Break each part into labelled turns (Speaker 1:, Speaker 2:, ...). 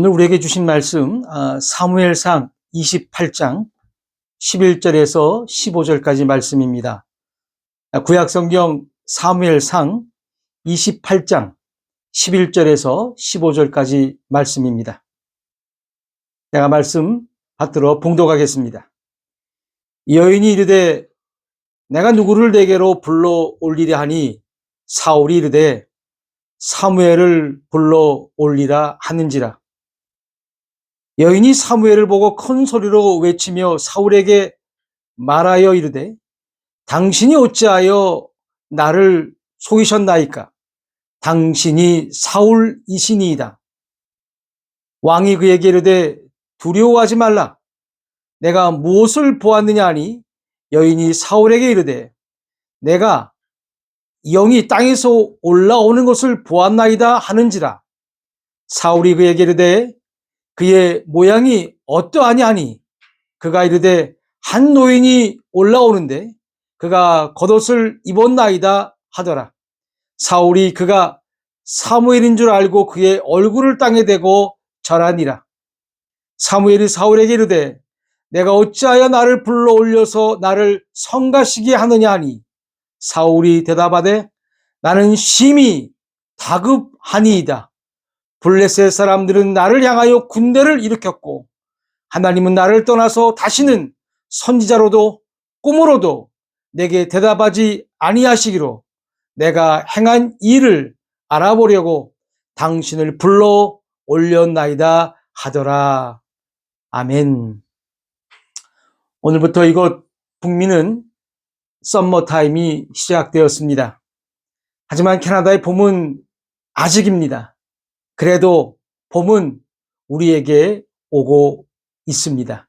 Speaker 1: 오늘 우리에게 주신 말씀 아, 사무엘상 28장 11절에서 15절까지 말씀입니다. 아, 구약성경 사무엘상 28장 11절에서 15절까지 말씀입니다. 내가 말씀 받들어 봉독하겠습니다. 여인이 이르되 내가 누구를 내게로 불러 올리려 하니 사울이 이르되 사무엘을 불러 올리라 하는지라. 여인이 사무엘을 보고 큰 소리로 외치며 사울에게 말하여 이르되 당신이 어찌하여 나를 속이셨나이까? 당신이 사울이시니이다. 왕이 그에게 이르되 두려워하지 말라. 내가 무엇을 보았느냐 하니 여인이 사울에게 이르되 내가 영이 땅에서 올라오는 것을 보았나이다 하는지라. 사울이 그에게 이르되 그의 모양이 어떠하냐 하니 그가 이르되 한 노인이 올라오는데 그가 겉옷을 입었나이다 하더라. 사울이 그가 사무엘인 줄 알고 그의 얼굴을 땅에 대고 절하니라. 사무엘이 사울에게 이르되 내가 어찌하여 나를 불러 올려서 나를 성가시게 하느냐 하니 사울이 대답하되 나는 심히 다급하니이다. 블레셋 사람들은 나를 향하여 군대를 일으켰고 하나님은 나를 떠나서 다시는 선지자로도 꿈으로도 내게 대답하지 아니하시기로 내가 행한 일을 알아보려고 당신을 불러 올렸나이다 하더라. 아멘. 오늘부터 이곳 북미는 썸머타임이 시작되었습니다. 하지만 캐나다의 봄은 아직입니다. 그래도 봄은 우리에게 오고 있습니다.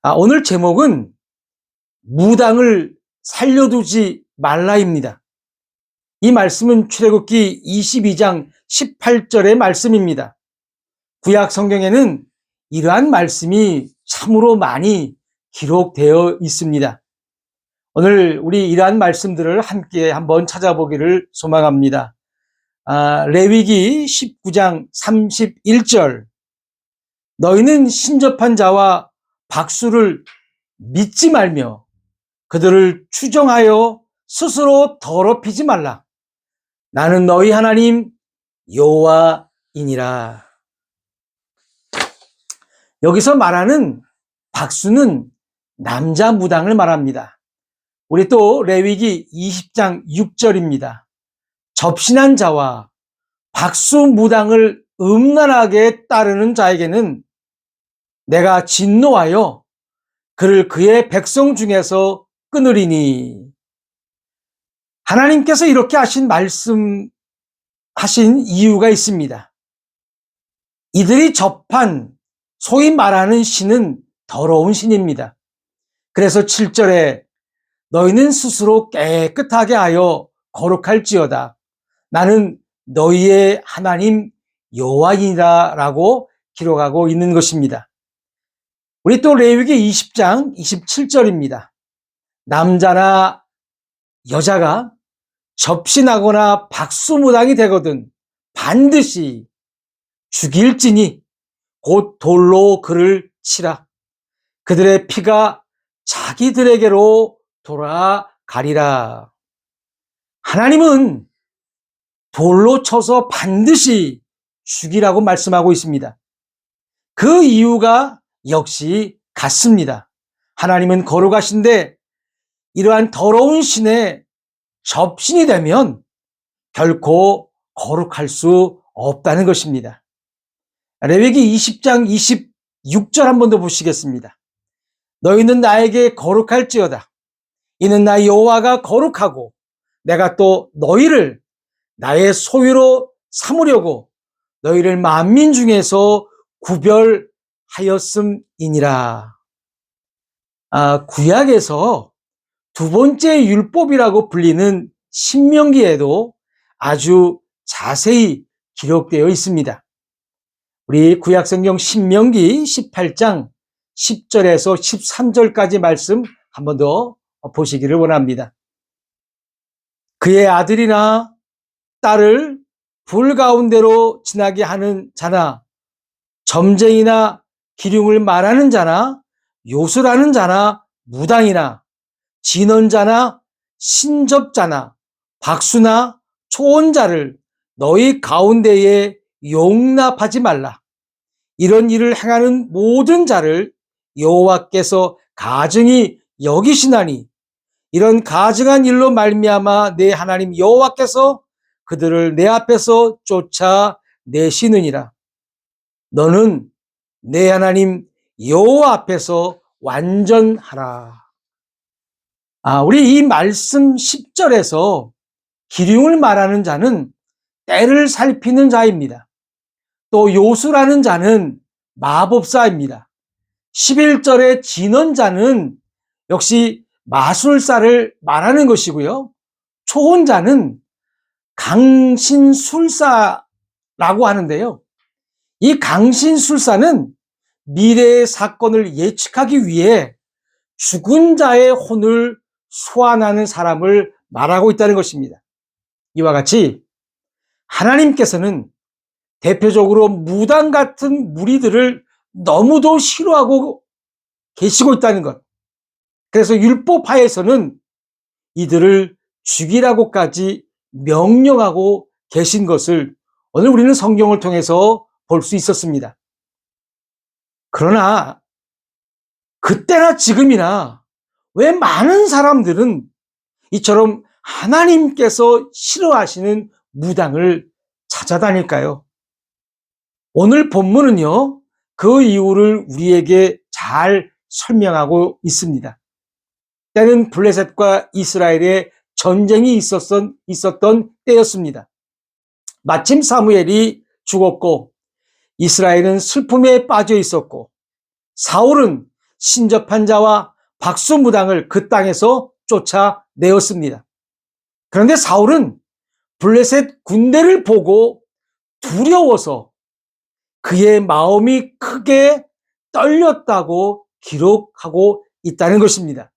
Speaker 1: 아, 오늘 제목은 무당을 살려두지 말라입니다. 이 말씀은 출애굽기 22장 18절의 말씀입니다. 구약 성경에는 이러한 말씀이 참으로 많이 기록되어 있습니다. 오늘 우리 이러한 말씀들을 함께 한번 찾아보기를 소망합니다. 아, 레위기 19장 31절 너희는 신접한 자와 박수를 믿지 말며 그들을 추정하여 스스로 더럽히지 말라. 나는 너희 하나님 여호와이니라. 여기서 말하는 박수는 남자 무당을 말합니다. 우리 또 레위기 20장 6절입니다. 접신한 자와 박수 무당을 음란하게 따르는 자에게는 내가 진노하여 그를 그의 백성 중에서 끊으리니 하나님께서 이렇게 하신 말씀 하신 이유가 있습니다. 이들이 접한 소위 말하는 신은 더러운 신입니다. 그래서 7절에 너희는 스스로 깨끗하게 하여 거룩할지어다. 나는 너희의 하나님 여호와이라라고 기록하고 있는 것입니다. 우리 또 레위기 20장 27절입니다. 남자나 여자가 접신하거나 박수무당이 되거든 반드시 죽일지니 곧 돌로 그를 치라. 그들의 피가 자기들에게로 돌아가리라. 하나님은 돌로 쳐서 반드시 죽이라고 말씀하고 있습니다. 그 이유가 역시 같습니다. 하나님은 거룩하신데 이러한 더러운 신의 접신이 되면 결코 거룩할 수 없다는 것입니다. 레위기 20장 26절 한 번 더 보시겠습니다. 너희는 나에게 거룩할지어다. 이는 나 여호와가 거룩하고 내가 또 너희를 나의 소유로 삼으려고 너희를 만민 중에서 구별하였음이니라. 아, 구약에서 두 번째 율법이라고 불리는 신명기에도 아주 자세히 기록되어 있습니다. 우리 구약성경 신명기 18장 10절에서 13절까지 말씀 한 번 더 보시기를 원합니다. 그의 아들이나 딸을 불 가운데로 지나게 하는 자나 점쟁이나 기륭을 말하는 자나 요술하는 자나 무당이나 진언자나 신접자나 박수나 초혼자를 너희 가운데에 용납하지 말라. 이런 일을 행하는 모든 자를 여호와께서 가증히 여기시나니 이런 가증한 일로 말미암아 내 하나님 여호와께서 그들을 내 앞에서 쫓아 내시느니라. 너는 내 하나님 여호와 앞에서 완전하라. 아, 우리 이 말씀 10절에서 기륭을 말하는 자는 때를 살피는 자입니다. 또 요수라는 자는 마법사입니다. 11절의 진언자는 역시 마술사를 말하는 것이고요. 초혼자는 강신술사라고 하는데요. 이 강신술사는 미래의 사건을 예측하기 위해 죽은 자의 혼을 소환하는 사람을 말하고 있다는 것입니다. 이와 같이 하나님께서는 대표적으로 무당 같은 무리들을 너무도 싫어하고 계시고 있다는 것. 그래서 율법하에서는 이들을 죽이라고까지 명령하고 계신 것을 오늘 우리는 성경을 통해서 볼 수 있었습니다. 그러나 그때나 지금이나 왜 많은 사람들은 이처럼 하나님께서 싫어하시는 무당을 찾아다닐까요? 오늘 본문은요, 그 이유를 우리에게 잘 설명하고 있습니다. 때는 블레셋과 이스라엘의 전쟁이 있었던, 있었던 때였습니다. 마침 사무엘이 죽었고, 이스라엘은 슬픔에 빠져 있었고, 사울은 신접한 자와 박수무당을 그 땅에서 쫓아내었습니다. 그런데 사울은 블레셋 군대를 보고 두려워서 그의 마음이 크게 떨렸다고 기록하고 있다는 것입니다.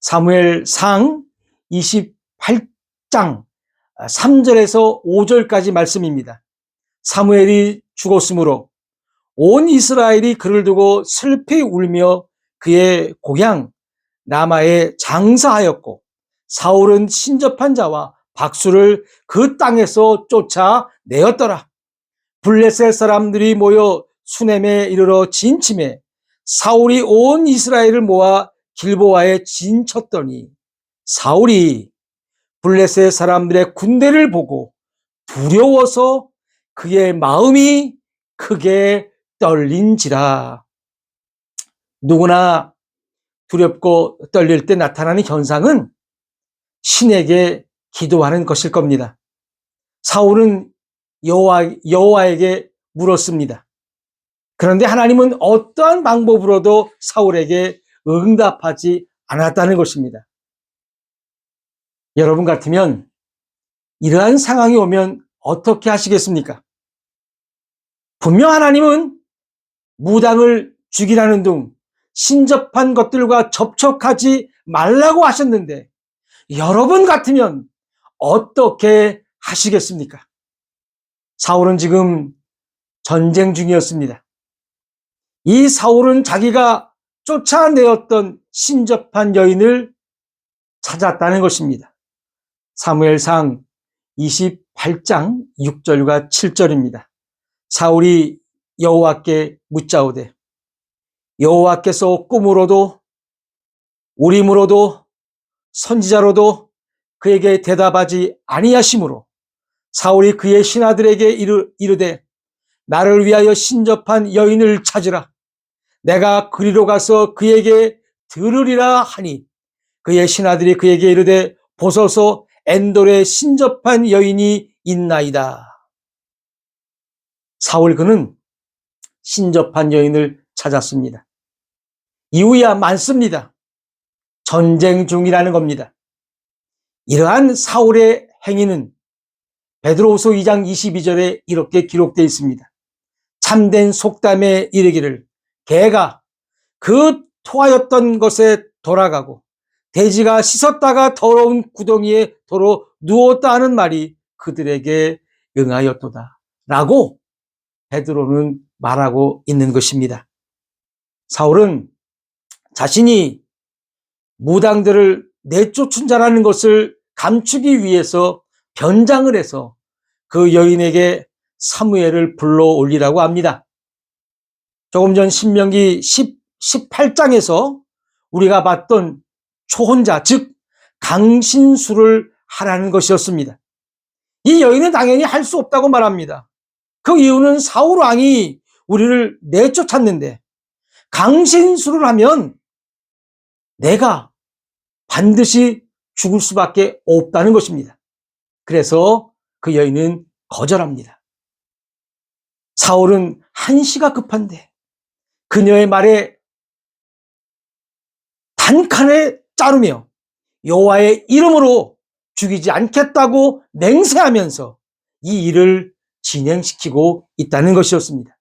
Speaker 1: 사무엘 상 28장 3절에서 5절까지 말씀입니다. 사무엘이 죽었으므로 온 이스라엘이 그를 두고 슬피 울며 그의 고향 라마에 장사하였고 사울은 신접한 자와 박수를 그 땅에서 쫓아내었더라. 블레셋 사람들이 모여 수넴에 이르러 진침해 사울이 온 이스라엘을 모아 길보아에 진쳤더니 사울이 블레셋 사람들의 군대를 보고 두려워서 그의 마음이 크게 떨린지라. 누구나 두렵고 떨릴 때 나타나는 현상은 신에게 기도하는 것일 겁니다. 사울은 여호와 여호와에게 물었습니다. 그런데 하나님은 어떠한 방법으로도 사울에게 응답하지 않았다는 것입니다. 여러분 같으면 이러한 상황이 오면 어떻게 하시겠습니까? 분명 하나님은 무당을 죽이라는 등 신접한 것들과 접촉하지 말라고 하셨는데 여러분 같으면 어떻게 하시겠습니까? 사울은 지금 전쟁 중이었습니다. 이 사울은 자기가 쫓아내었던 신접한 여인을 찾았다는 것입니다. 사무엘상 28장 6절과 7절입니다. 사울이 여호와께 묻자오되 여호와께서 꿈으로도 우림으로도 선지자로도 그에게 대답하지 아니하심으로 사울이 그의 신하들에게 이르, 이르되 나를 위하여 신접한 여인을 찾으라 내가 그리로 가서 그에게 들으리라 하니 그의 신하들이 그에게 이르되 보소서 엔돌에 신접한 여인이 있나이다. 사울 그는 신접한 여인을 찾았습니다. 이유야 많습니다. 전쟁 중이라는 겁니다. 이러한 사울의 행위는 베드로후서 2장 22절에 이렇게 기록되어 있습니다. 참된 속담에 이르기를 개가 그 토하였던 것에 돌아가고 돼지가 씻었다가 더러운 구덩이에 도로 누웠다 하는 말이 그들에게 응하였도다. 라고 베드로는 말하고 있는 것입니다. 사울은 자신이 무당들을 내쫓은 자라는 것을 감추기 위해서 변장을 해서 그 여인에게 사무엘을 불러 올리라고 합니다. 조금 전 신명기 10, 18장에서 우리가 봤던 초혼자, 즉 강신수를 하라는 것이었습니다. 이 여인은 당연히 할 수 없다고 말합니다. 그 이유는 사울 왕이 우리를 내쫓았는데 강신수를 하면 내가 반드시 죽을 수밖에 없다는 것입니다. 그래서 그 여인은 거절합니다. 사울은 한시가 급한데 그녀의 말에 단칸에 자르며 여호와의 이름으로 죽이지 않겠다고 맹세하면서 이 일을 진행시키고 있다는 것이었습니다.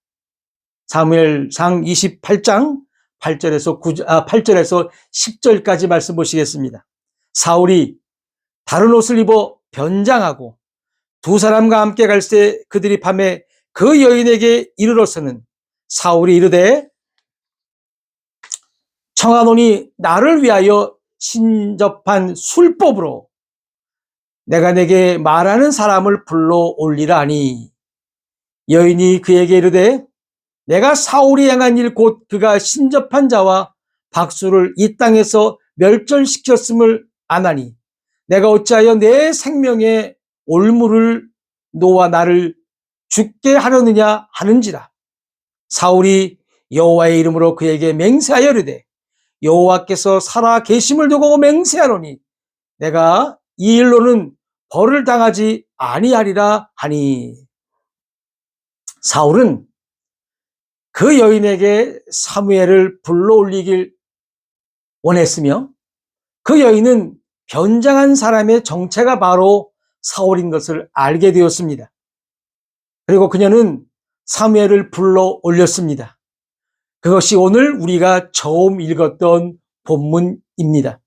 Speaker 1: 사무엘상 28장 8절에서 9, 아, 8절에서 10절까지 말씀 보시겠습니다. 사울이 다른 옷을 입어 변장하고 두 사람과 함께 갈때 그들이 밤에 그 여인에게 이르러서는 사울이 이르되 청하노니 나를 위하여 신접한 술법으로 내가 내게 말하는 사람을 불러 올리라 하니. 여인이 그에게 이르되 내가 사울이 행한 일 곧 그가 신접한 자와 박수를 이 땅에서 멸절시켰음을 아나니 내가 어찌하여 내 생명에 올무를 놓아 나를 죽게 하려느냐 하는지라. 사울이 여호와의 이름으로 그에게 맹세하여 이르되 여호와께서 살아 계심을 두고 맹세하노니 내가 이 일로는 벌을 당하지 아니하리라 하니 사울은 그 여인에게 사무엘을 불러올리길 원했으며 그 여인은 변장한 사람의 정체가 바로 사울인 것을 알게 되었습니다. 그리고 그녀는 사무엘을 불러 올렸습니다. 그것이 오늘 우리가 처음 읽었던 본문입니다.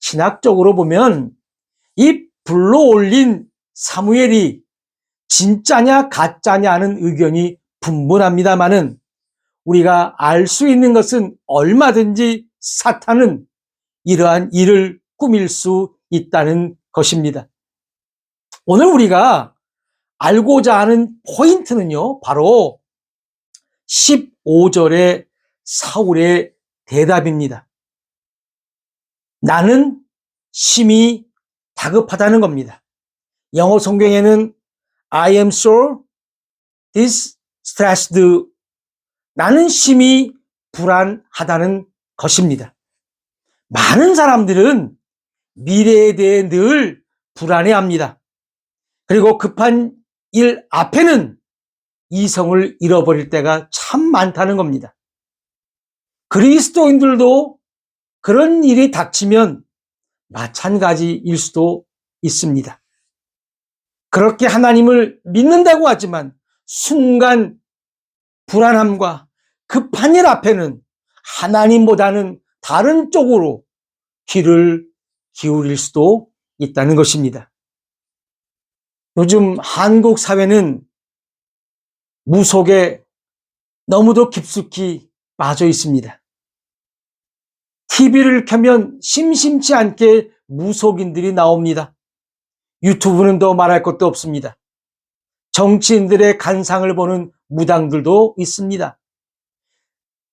Speaker 1: 신학적으로 보면 이 불러 올린 사무엘이 진짜냐 가짜냐 하는 의견이 분분합니다만은 우리가 알 수 있는 것은 얼마든지 사탄은 이러한 일을 꾸밀 수 있다는 것입니다. 오늘 우리가 알고자 하는 포인트는요, 바로 15절의 사울의 대답입니다. 나는 심히 다급하다는 겁니다. 영어 성경에는 I am so distressed. 나는 심히 불안하다는 것입니다. 많은 사람들은 미래에 대해 늘 불안해합니다. 그리고 급한 일 앞에는 이성을 잃어버릴 때가 참 많다는 겁니다. 그리스도인들도 그런 일이 닥치면 마찬가지일 수도 있습니다. 그렇게 하나님을 믿는다고 하지만 순간 불안함과 급한 일 앞에는 하나님보다는 다른 쪽으로 귀를 기울일 수도 있다는 것입니다. 요즘 한국 사회는 무속에 너무도 깊숙이 빠져 있습니다. TV를 켜면 심심치 않게 무속인들이 나옵니다. 유튜브는 더 말할 것도 없습니다. 정치인들의 간상을 보는 무당들도 있습니다.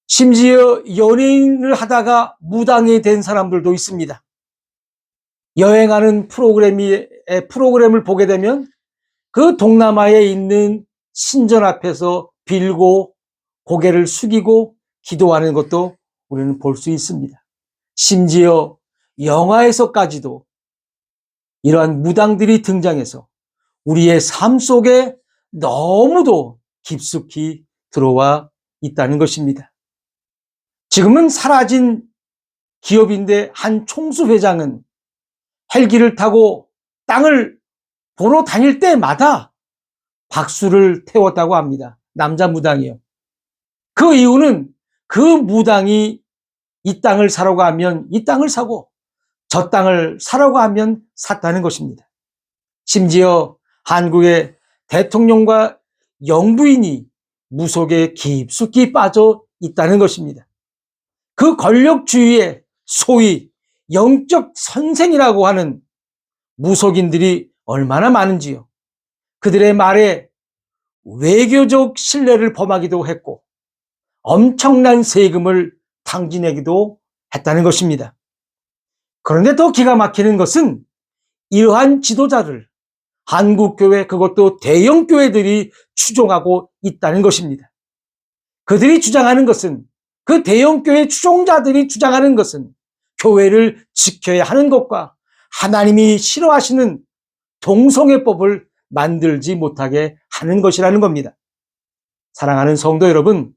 Speaker 1: 심지어 연예인을 하다가 무당이 된 사람들도 있습니다. 여행하는 프로그램이, 프로그램을 보게 되면 그 동남아에 있는 신전 앞에서 빌고 고개를 숙이고 기도하는 것도 우리는 볼 수 있습니다. 심지어 영화에서까지도 이러한 무당들이 등장해서 우리의 삶 속에 너무도 깊숙이 들어와 있다는 것입니다. 지금은 사라진 기업인데 한 총수 회장은 헬기를 타고 땅을 보러 다닐 때마다 박수를 태웠다고 합니다. 남자 무당이요. 그 이유는 그 무당이 이 땅을 사려고 하면 이 땅을 사고 저 땅을 사려고 하면 샀다는 것입니다. 심지어 한국의 대통령과 영부인이 무속에 깊숙이 빠져 있다는 것입니다. 그 권력주의에 소위 영적 선생이라고 하는 무속인들이 얼마나 많은지요. 그들의 말에 외교적 신뢰를 범하기도 했고 엄청난 세금을 탕진하기도 했다는 것입니다. 그런데 더 기가 막히는 것은 이러한 지도자를 한국교회 그것도 대형교회들이 추종하고 있다는 것입니다. 그들이 주장하는 것은 그 대형교회 추종자들이 주장하는 것은 교회를 지켜야 하는 것과 하나님이 싫어하시는 동성애법을 만들지 못하게 하는 것이라는 겁니다. 사랑하는 성도 여러분,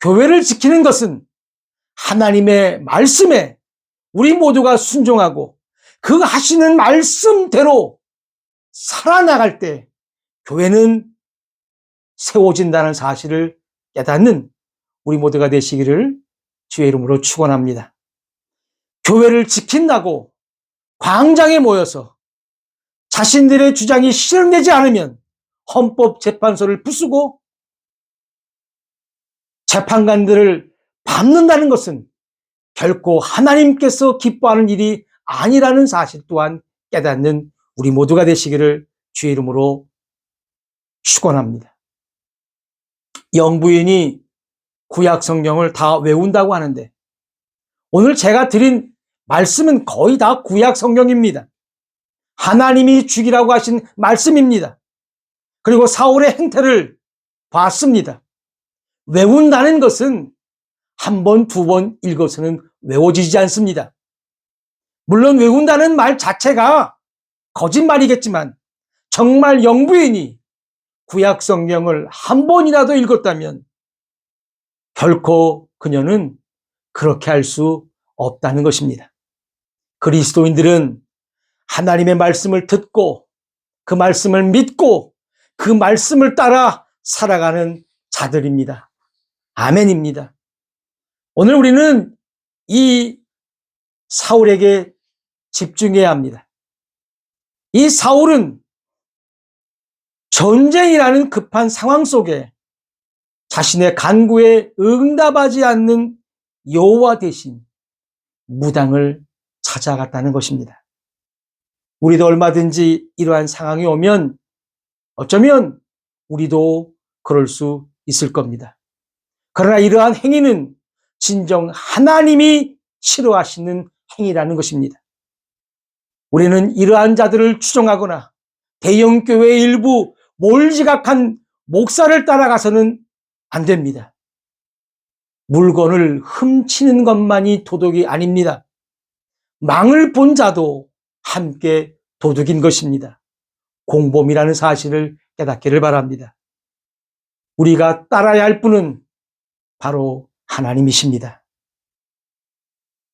Speaker 1: 교회를 지키는 것은 하나님의 말씀에 우리 모두가 순종하고 그 하시는 말씀대로 살아나갈 때 교회는 세워진다는 사실을 깨닫는 우리 모두가 되시기를 주의 이름으로 축원합니다. 교회를 지킨다고 광장에 모여서 자신들의 주장이 실현되지 않으면 헌법재판소를 부수고 재판관들을 밟는다는 것은 결코 하나님께서 기뻐하는 일이 아니라는 사실 또한 깨닫는 우리 모두가 되시기를 주의 이름으로 축원합니다. 영부인이 구약 성경을 다 외운다고 하는데 오늘 제가 드린 말씀은 거의 다 구약 성경입니다. 하나님이 죽이라고 하신 말씀입니다. 그리고 사울의 행태를 봤습니다. 외운다는 것은 한 번, 두 번 읽어서는 외워지지 않습니다. 물론 외운다는 말 자체가 거짓말이겠지만 정말 영부인이 구약 성경을 한 번이라도 읽었다면 결코 그녀는 그렇게 할 수 없다는 것입니다. 그리스도인들은 하나님의 말씀을 듣고 그 말씀을 믿고 그 말씀을 따라 살아가는 자들입니다. 아멘입니다. 오늘 우리는 이 사울에게 집중해야 합니다. 이 사울은 전쟁이라는 급한 상황 속에 자신의 간구에 응답하지 않는 여호와 대신 무당을 찾아갔다는 것입니다. 우리도 얼마든지 이러한 상황이 오면 어쩌면 우리도 그럴 수 있을 겁니다. 그러나 이러한 행위는 진정 하나님이 싫어하시는 행위라는 것입니다. 우리는 이러한 자들을 추종하거나 대형교회 일부 몰지각한 목사를 따라가서는 안 됩니다. 물건을 훔치는 것만이 도둑이 아닙니다. 망을 본 자도 함께 도둑인 것입니다. 공범이라는 사실을 깨닫기를 바랍니다. 우리가 따라야 할 분은 바로 하나님이십니다.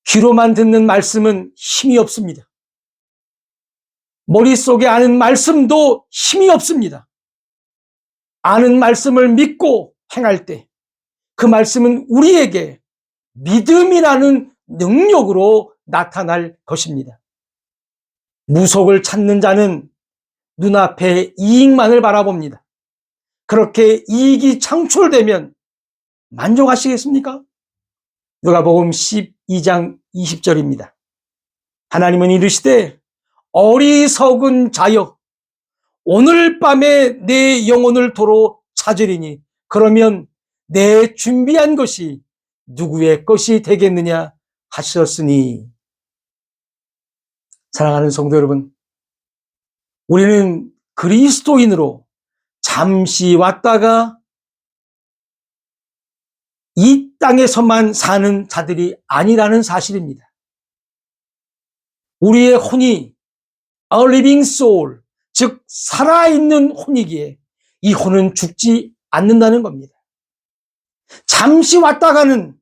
Speaker 1: 귀로만 듣는 말씀은 힘이 없습니다. 머릿속에 아는 말씀도 힘이 없습니다. 아는 말씀을 믿고 행할 때 그 말씀은 우리에게 믿음이라는 능력으로 나타날 것입니다. 무속을 찾는 자는 눈앞에 이익만을 바라봅니다. 그렇게 이익이 창출되면 만족하시겠습니까? 누가복음 12장 20절입니다. 하나님은 이르시되 어리석은 자여 오늘 밤에 내 영혼을 도로 찾으리니 그러면 내 준비한 것이 누구의 것이 되겠느냐 하셨으니 사랑하는 성도 여러분 우리는 그리스도인으로 잠시 왔다가 이 땅에서만 사는 자들이 아니라는 사실입니다. 우리의 혼이 a living soul, 즉 살아있는 혼이기에 이 혼은 죽지 않는다는 겁니다. 잠시 왔다가는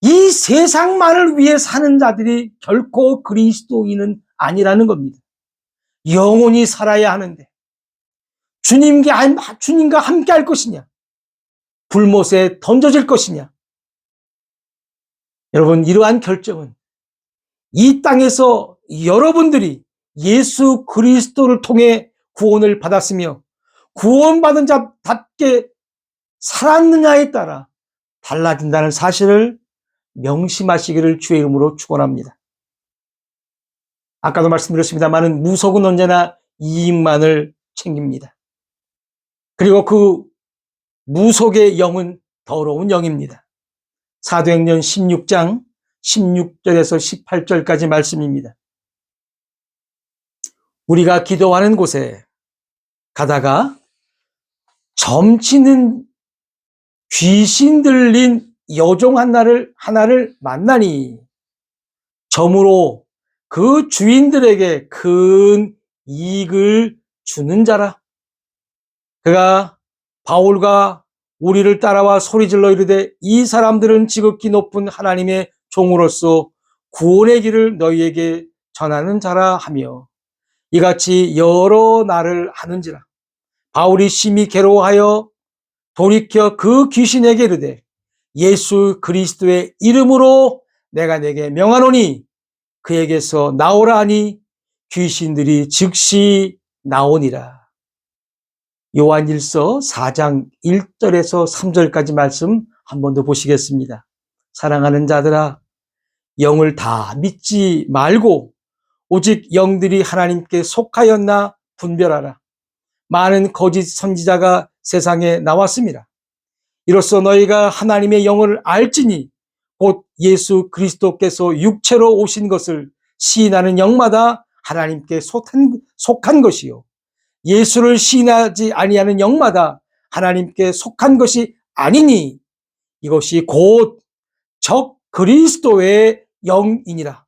Speaker 1: 이 세상만을 위해 사는 자들이 결코 그리스도인은 아니라는 겁니다. 영원히 살아야 하는데 주님과, 주님과 함께 할 것이냐? 불못에 던져질 것이냐? 여러분, 이러한 결정은 이 땅에서 여러분들이 예수 그리스도를 통해 구원을 받았으며 구원받은 자답게 살았느냐에 따라 달라진다는 사실을 명심하시기를 주의 이름으로 축원합니다. 아까도 말씀드렸습니다만은 무속은 언제나 이익만을 챙깁니다. 그리고 그 무속의 영은 더러운 영입니다. 사도행전 16장 16절에서 18절까지 말씀입니다. 우리가 기도하는 곳에 가다가 점치는 귀신 들린 여종 하나를, 하나를 만나니 점으로 그 주인들에게 큰 이익을 주는 자라. 그가 바울과 우리를 따라와 소리질러 이르되 이 사람들은 지극히 높은 하나님의 종으로서 구원의 길을 너희에게 전하는 자라 하며 이같이 여러 날을 하는지라 바울이 심히 괴로워하여 돌이켜 그 귀신에게 이르되 예수 그리스도의 이름으로 내가 내게 명하노니 그에게서 나오라 하니 귀신들이 즉시 나오니라. 요한일서 4장 1절에서 3절까지 말씀 한 번 더 보시겠습니다. 사랑하는 자들아, 영을 다 믿지 말고 오직 영들이 하나님께 속하였나 분별하라. 많은 거짓 선지자가 세상에 나왔습니다. 이로써 너희가 하나님의 영을 알지니 곧 예수 그리스도께서 육체로 오신 것을 시인하는 영마다 하나님께 속한, 것이요. 예수를 시인하지 아니하는 영마다 하나님께 속한 것이 아니니 이것이 곧 적 그리스도의 영이니라.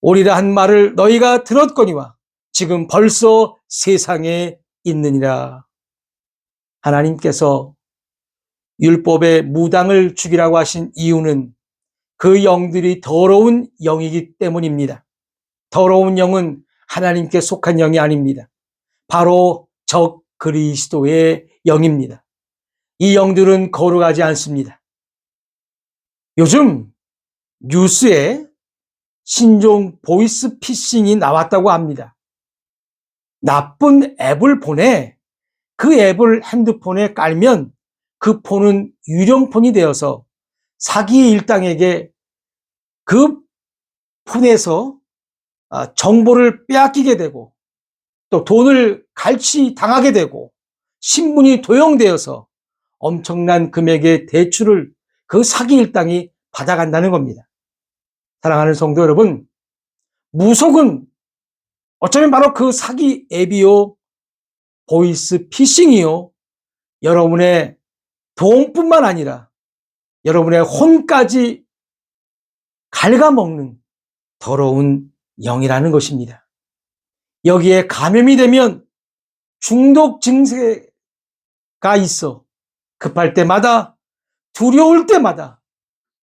Speaker 1: 오리라 한 말을 너희가 들었거니와 지금 벌써 세상에 있느니라. 하나님께서 율법의 무당을 죽이라고 하신 이유는 그 영들이 더러운 영이기 때문입니다. 더러운 영은 하나님께 속한 영이 아닙니다. 바로 적 그리스도의 영입니다. 이 영들은 거룩하지 않습니다. 요즘 뉴스에 신종 보이스 피싱이 나왔다고 합니다. 나쁜 앱을 보내 그 앱을 핸드폰에 깔면 그 폰은 유령폰이 되어서 사기 일당에게 그 폰에서 아, 정보를 빼앗기게 되고 또 돈을 갈취 당하게 되고 신분이 도용되어서 엄청난 금액의 대출을 그 사기 일당이 받아간다는 겁니다. 사랑하는 성도 여러분, 무속은 어쩌면 바로 그 사기 앱이요, 보이스 피싱이요, 여러분의 돈뿐만 아니라 여러분의 혼까지 갉아먹는 더러운 영이라는 것입니다. 여기에 감염이 되면 중독 증세가 있어 급할 때마다 두려울 때마다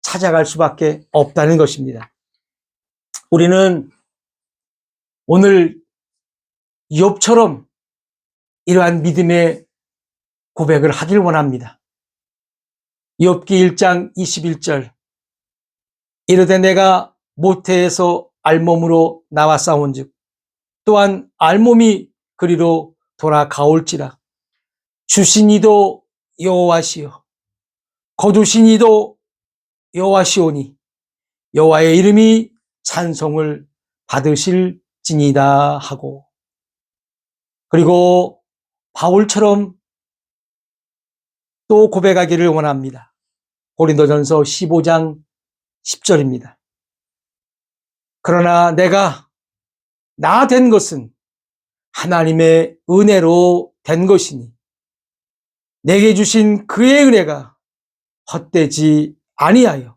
Speaker 1: 찾아갈 수밖에 없다는 것입니다. 우리는 오늘 욥처럼 이러한 믿음의 고백을 하길 원합니다. 욥기 1장 21절. 이르되 내가 모태에서 알몸으로 나와 싸운즉 또한 알몸이 그리로 돌아가올지라. 주신 이도 여호와시요 거두신 이도 여호와시오니 여호와의 이름이 찬송을 받으실지니다 하고. 그리고 바울처럼 또 고백하기를 원합니다. 고린도전서 15장 10절입니다. 그러나 내가 나 된 것은 하나님의 은혜로 된 것이니 내게 주신 그의 은혜가 헛되지 아니하여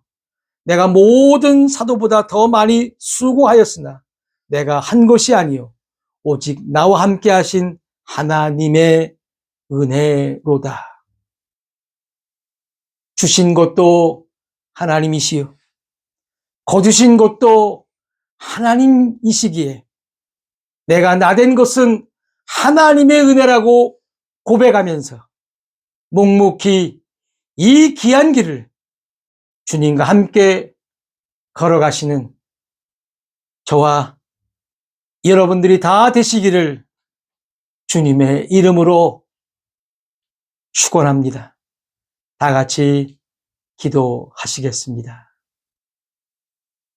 Speaker 1: 내가 모든 사도보다 더 많이 수고하였으나 내가 한 것이 아니요 오직 나와 함께 하신 하나님의 은혜로다. 주신 것도 하나님이시요. 거두신 것도 하나님이시기에 내가 나 된 것은 하나님의 은혜라고 고백하면서 묵묵히 이 귀한 길을 주님과 함께 걸어가시는 저와 여러분들이 다 되시기를 주님의 이름으로 축원합니다. 다 같이 기도하시겠습니다.